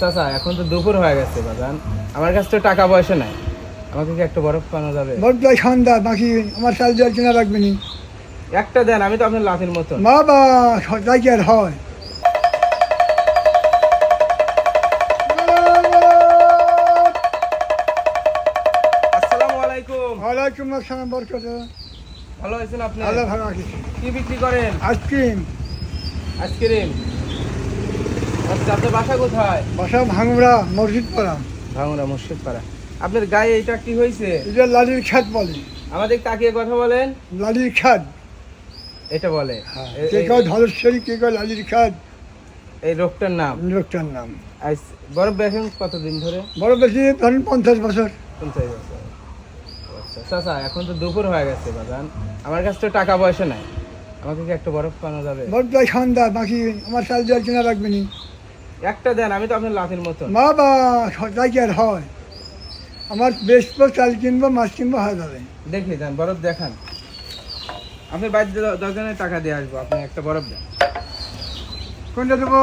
চাচা এখন তো দুপুর হয়ে গেছে বাজান। আমার কাছে তো টাকা পয়সা নাই। আমাকে কি একটা বরফ খাওয়ানো যাবে? বড়টাই সন্ধ্যা বাকি আমার চাল জল কিনা রাখবে নি। একটা দেন আমি তো আপনার লাথির মতন। মা বা সদাই কি আর হয়? আসসালামু আলাইকুম। ওয়ালাইকুম আসসালাম বরকত। ভালো আছেন আপনি? আল্লাহ ভালো আছি কি বিক্রি করেন? Ice cream. Ice cream. আপনার বাসা কোথায়? বাসা ভাঙুরা মসজিদ পাড়া ভাঙুরা মুর্শিদ পাড়া আপনার গায়ে এটা কি হয়েছে? এটা লালির খাদ বলে। আমাদের তাকিয়ে কথা বলেন? লালির খাদ এটা বলে। এ- কে কয় ধলেশ্বরী কে কয় লালির খাদ এই রোগটার নাম। লোকটার নাম। বরফ দেখেন কতদিন ধরে? বড় বেশি ধরেন পঞ্চাশ বছর। পঞ্চাশ বছর। আচ্ছা চাচা এখন তো দুপুর হয়ে গেছে বাজান। আমার কাছে তো টাকা পয়সা নাই। আমাকে কি একটা বরফ খাওয়ানো যাবে? বড়টাই সন্ধ্যা বাকি আমার চাল জল কিনা রাখবে নি একটা দেন আমি তো আপনার লাথির মতন। মা বা সদাই কি আর হয়। আমার বেশ চাল কিনবো মাছ কিনবো হয়ে যাবে দেখি দেন বরফ দেখান। আপনার বাড়িতে দশজনের টাকা দিয়ে আসব আপনি একটা বরফ দেন। কোনটা দেবো?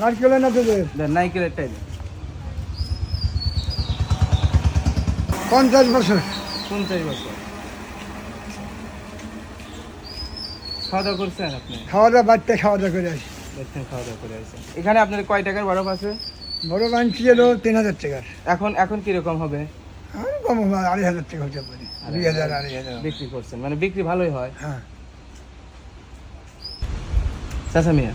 নারকেলে না তোদের দেন নাইকেলেরটাই দেন। পঞ্চাশ বছর। পঞ্চাশ বছর। খাওয়া দাওয়া করছেন আপনি? খাওয়া দাওয়া বাচ্চা খাওয়া দাওয়া করে আসি। দেখছেন খাওয়া দাওয়া করে এখানে আপনার কয় টাকার বরফ আছে? বরফ বাঞ্চি এলো তিন হাজার টাকার। এখন এখন কীরকম হবে? কম হবে, আড়াই হাজার টাকা হতে পারে। দুই হাজার আড়াই হাজার বিক্রি করছেন মানে বিক্রি ভালোই হয়। হ্যাঁ। চাচা মিয়া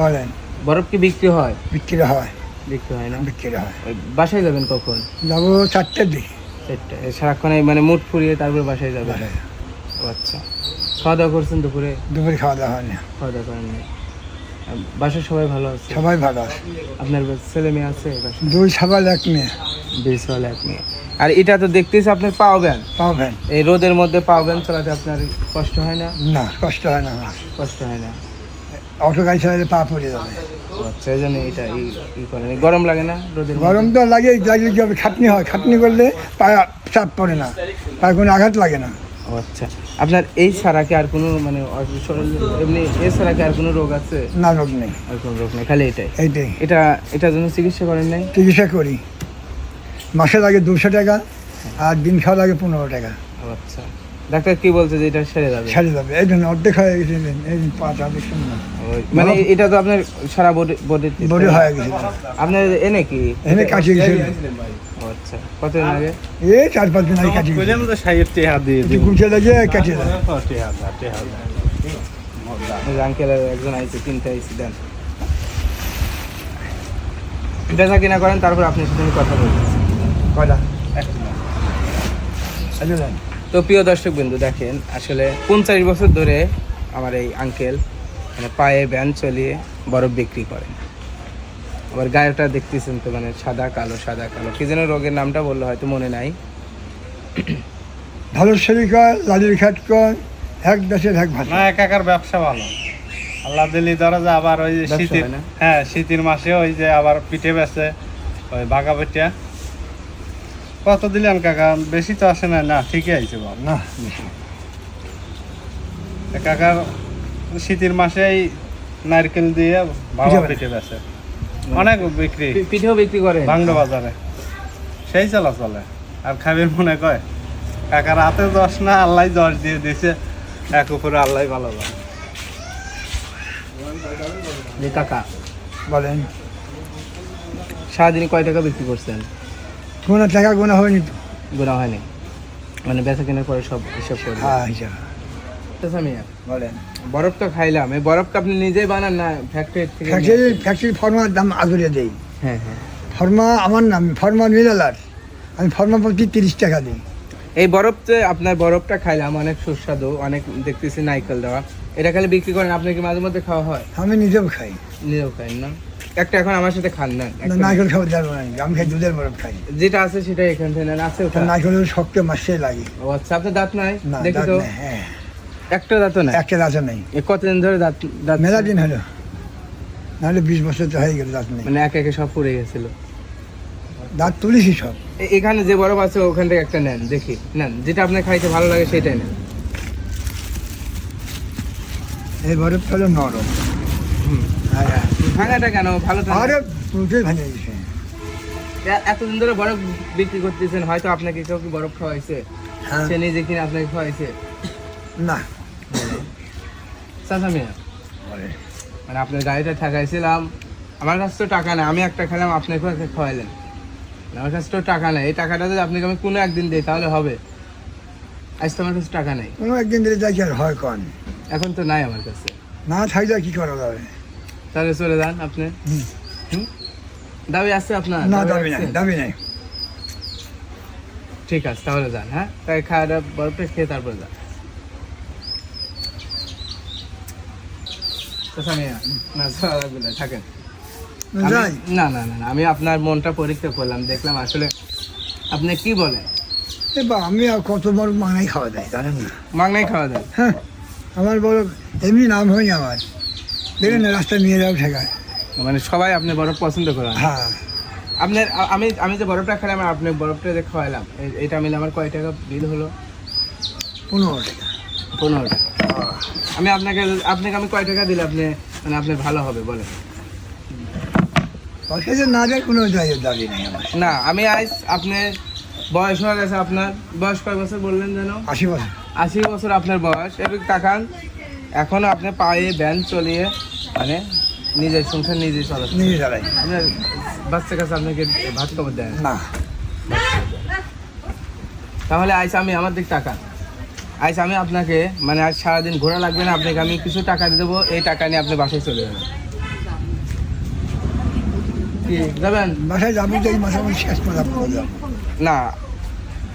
বলেন। বরফ কি বিক্রি হয়? বিক্রি হয়। বিক্রি হয় না? বিক্রি হয়। বাসায় যাবেন কখন? যাব চারটের দিকে। চারটে সারাক্ষণ মানে মুঠ ফুরিয়ে তারপরে বাসায় যাবেন? আচ্ছা। খাওয়া দাওয়া করছেন দুপুরে? দুপুরে খাওয়া দাওয়া হয় না। খাওয়া দাওয়া করেন আহ, সবাই ভালো আছে? সবাই ভালো আছে। আপনার ছেলে মেয়ে আছে দুই সবাই এক মেয়ে। বেশ ভালো এক মেয়ে। আর এটা তো দেখতেছি আপনার পাওবেন পাবেন এই রোদের মধ্যে পাওবেন চালাতে আপনার কষ্ট হয় না? না কষ্ট হয় না কষ্ট হয় না? অটো গাড়ি চালালে পা পড়ে যাবে। আচ্ছা এই জন্য এটা ই করেন গরম লাগে না রোদের গরম তো লাগে হবে খাটনি হয়। খাটনি করলে পায়ে চাপ পড়ে না। পায়ে কোনো আঘাত লাগে না। আচ্ছা। আপনার এই ছাড়া কি আর কোনো মানে এমনি এ ছাড়া কি আর কোনো রোগ আছে? না রোগ নেই। আর কোনো রোগ নেই খালি এটাই? এইটাই। এটা এটার জন্য চিকিৎসা করেন নাই? চিকিৎসা করি। মাসে লাগে দুশো টাকা আর দিন খাওয়া লাগে পনেরো টাকা। আচ্ছা। ডাক্তার কি বলছে যে এটা সেরে যাবে? ছেড়ে যাবে। এই জন্য অর্ধেক হয়ে গেছে এই পাঁচ না। মানে এটা তো আপনার সারা বডি বডি বড়ি হয়ে গেছে। আপনার এনে কি? এনে কাটিয়ে গেছে। ও আচ্ছা কতদিন আগে? এই চার পাঁচ দিন আগে কাটিয়ে গেছে গুছিয়ে লাগে কাটিয়ে দেয়। আঙ্কেল একজন আইছে কিনতে আইছি দেন। বেচা কিনা করেন তারপর আপনার সাথে কথা কয়টা আচ্ছা তো প্রিয় দর্শক বিন্দু দেখেন আসলে পঞ্চাশ বছর ধরে আমার এই আঙ্কেল মানে পায়ে ব্যান চলিয়ে বরফ বিক্রি করেন। আবার গায়েটা দেখতেছেন তো মানে সাদা কালো সাদা কালো। কি যেন রোগের নামটা বলল হয়তো মনে নাই। ভালো শরীর লালির খাট এক দেশের এক ভাষা। না একাকার ব্যবসা ভালো। আল্লাহ দিল্লি ধরো যে আবার ওই যে শীতের হ্যাঁ শীতের মাসে ওই যে আবার পিঠে বেছে ওই বাঘা পিঠা। কত দিলেন কাকা? বেশি তো আসে না না ঠিকই আইছে বাবা। না। কাকার শীতের মাসে এই নারকেল দিয়ে বাবা পিঠে পিঠে বেছে অনেক বিক্রি। পিঠেও বিক্রি করেন ভাঙ্গ বাজারে। সেই চলা চলে। আর খাবেন মনে কয় কাকার হাতে দশ না আল্লাহ দশ দিয়ে দিছে। এক উপরে আল্লাহ ভালো ভালো কাকা বলেন সারাদিনে কয় টাকা বিক্রি করছেন? কোনো টাকা গোনা হয়নি তো। গোনা হয়নি। মানে বেচা কেনার পরে সব হিসাব করে। হ্যাঁ হিসাব। আচ্ছা মিয়া বলেন। বরফ তো খাইলাম এই বরফটা আপনি নিজেই বানান না ফ্যাক্টরি থেকে ফ্যাক্টরি আসেন? ফ্যাক্টরি ফর্মার দাম দেই। হ্যাঁ হ্যাঁ। ফর্মা আমার নাম ফর্মা মিলালার আমি ফর্মা প্রতি তিরিশ টাকা দিই। এই বরফতে আপনার বরফটা খাইলাম অনেক সুস্বাদু অনেক দেখতেছি নাইকেল দেওয়া। এটা খালি বিক্রি করেন কি মাঝে মধ্যে খাওয়া হয়? আমি নিজেও খাই। নিজেও খাই না। একটা এখন আমার সাথে খান না নারকেল খাবার যাব না আমি খাই দুধের বরফ খাই। যেটা আছে সেটা এখান থেকে আছে ওটা? শক্ত মাসে লাগে। ও আচ্ছা আপনার দাঁত নাই? দেখি তো। হ্যাঁ। একটা দাঁতও নাই? একটা দাঁত নেই। কতদিন ধরে দাঁত দাঁত হলো। নাহলে বিশ বছর তো হয়ে গেল দাঁত নেই। মানে একে একে সব পড়ে গেছিল। দাঁত সব। এখানে যে বরফ আছে ওখান থেকে একটা নেন দেখি। নেন যেটা আপনার খাইতে ভালো লাগে সেটাই নেন। এই বরফ হলো নরম। হ্যাঁ ভাঙাটা কেন? ভালো তো না? ভেঙে গেছে। এ- এতদিন ধরে বরফ বিক্রি করতেছেন হয়তো আপনাকে কেউ কি বরফ খাওয়াইছে? হ্যাঁ। সে নিজে কিনে আপনাকে খাওয়াইছে? না। চাচা মিয়া মানে আপনার গাড়িটা ঠেকাইছিলাম আমার কাছে তো টাকা নেই আমি একটা খেলাম আপনাকেও একটা খাওয়াইলেন। আমার কাছে তো টাকা নেই এই টাকাটা যদি আপনাকে আমি কোনো একদিন দিই তাহলে হবে। আজ তো আমার কাছে টাকা নেই। কোনো একদিন দিলে যাই আর হয় কন? এখন তো নাই আমার কাছে। না থাকলে কি করা যাবে? তাহলে চলে যান আপনি? দাবি আছে আপনার? না দাবি নাই দাবি নাই। ঠিক আছে তাহলে যান হ্যাঁ? তাই খাওয়াটা বরফটা খেয়ে তারপরে যান চাচা মিয়া, না না, থাকেন। না না আমি আপনার মনটা পরীক্ষা করলাম দেখলাম আসলে আপনি কি বলেন? এবার আমি আর কত বড় মাংনাই খাওয়া দেয় জানেন না? মাংনাই খাওয়া দেয় হ্যাঁ আমার বড় এমনি নাম হয়নি আমার। দেখেন না রাস্তায় নিয়ে যাও ঠেকায়। মানে সবাই আপনি বরফ পছন্দ করেন? হ্যাঁ। আপনার আমি আমি যে বরফটা খেলাম আর আপনি বরফটা যে খাওয়ালাম এটা মিলে আমার কয় টাকা বিল হলো? পনেরো টাকা। পনেরো টাকা। আমি আপনাকে আপনাকে আমি কয় টাকা দিলে আপনি মানে আপনার ভালো হবে বলেন। না দেয় কোনো দাবি নেই না আমি আজ আপনি বয়স হয়ে গেছে আপনার বয়স কয় বছর বললেন যেন? আশি বছর। আশি বছর আপনার বয়স। একটু তাকান এখনও আপনি পায়ে ব্যান চলিয়ে মানে নিজের সংসার নিজে চলাচ্ছেন নিয়ে দাঁড়াই আপনার বাচ্চা কাছে আপনাকে ভাত খাবার দেয়? না। তাহলে আজ আমি আমার দিক টাকা আজ আমি আপনাকে মানে আজ সারাদিন ঘোরা লাগবে না আপনাকে আমি কিছু টাকা দিয়ে দেবো এই টাকা নিয়ে আপনি বাসায় চলে যাবেন। কি? যাবেন? বাসায় যাব এই মাসে আমি শেষ। না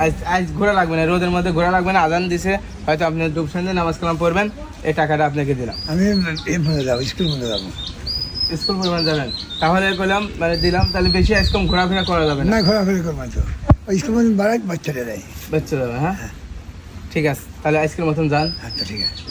আজ আজ ঘোরা লাগবে না রোদের মধ্যে ঘোরা লাগবে না আজান দিছে হয়তো আপনি ডুব সন্ধে নামাজ কালাম পড়বেন এই টাকাটা আপনাকে দিলাম। আমি মনে যাব স্কুল মনে যাব। স্কুল পরিমাণ যাবেন। তাহলে করলাম মানে দিলাম তাহলে বেশি আজকম ঘোরাফেরা করা যাবে না। না ঘোরাঘুরি করব তো। স্কুল মনে বাড়াই বাচ্চাটা দেয়। বেঁচে যাবে হ্যাঁ। ঠিক আছে তাহলে আইসক্রিম মতন যান। আচ্ছা ঠিক আছে।